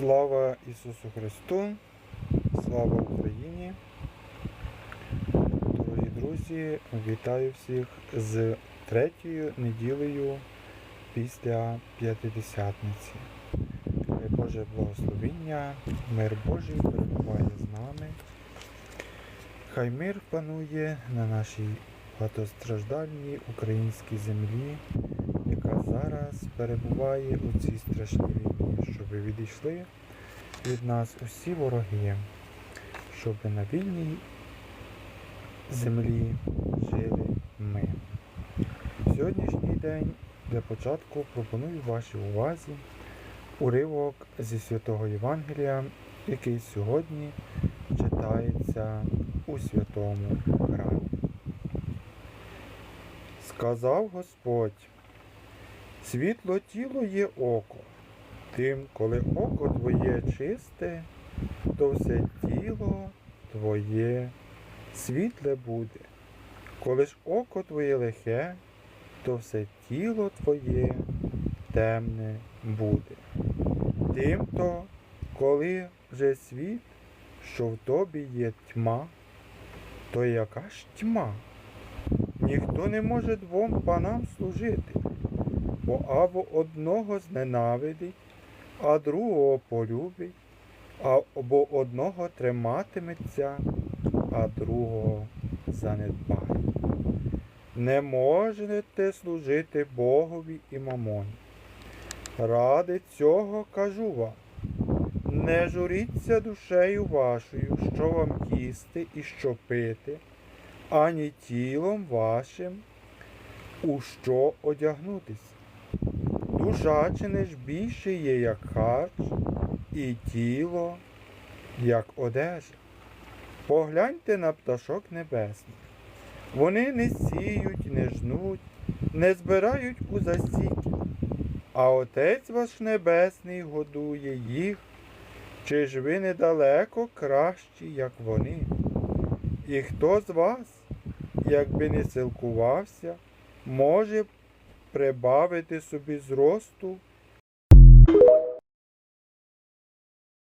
Слава Ісусу Христу, слава Україні. Дорогі друзі, вітаю всіх з третьою неділею після П'ятидесятниці. Хай Боже благословіння, мир Божий перебуває з нами. Хай мир панує на нашій багатостраждальній українській землі, яка зараз перебуває у цій страшній війні, щоб відійшли від нас усі вороги, щоб на вільній землі жили ми. Сьогоднішній день для початку пропоную вашій увазі уривок зі святого Євангелія, який сьогодні читається у святому храмі. Сказав Господь, світло тіло є око. Тим, коли око твоє чисте, то все тіло твоє світле буде. Коли ж око твоє лихе, то все тіло твоє темне буде. Тимто, коли вже світ, що в тобі є тьма, то яка ж тьма? Ніхто не може двом панам служити, бо або одного зненавидить, а другого полюбить, або одного триматиметься, а другого занедбає. Не можете служити Богові і мамоні. Ради цього кажу вам, не журіться душею вашою, що вам їсти і що пити, ані тілом вашим, у що одягнутися. Душа чи не ж більше є, як харч, і тіло, як одежа. Погляньте на пташок небесних. Вони не сіють, не жнуть, не збирають у засіки, а Отець ваш Небесний годує їх, чи ж ви недалеко кращі, як вони? І хто з вас, якби не силкувався, може прибавити собі зросту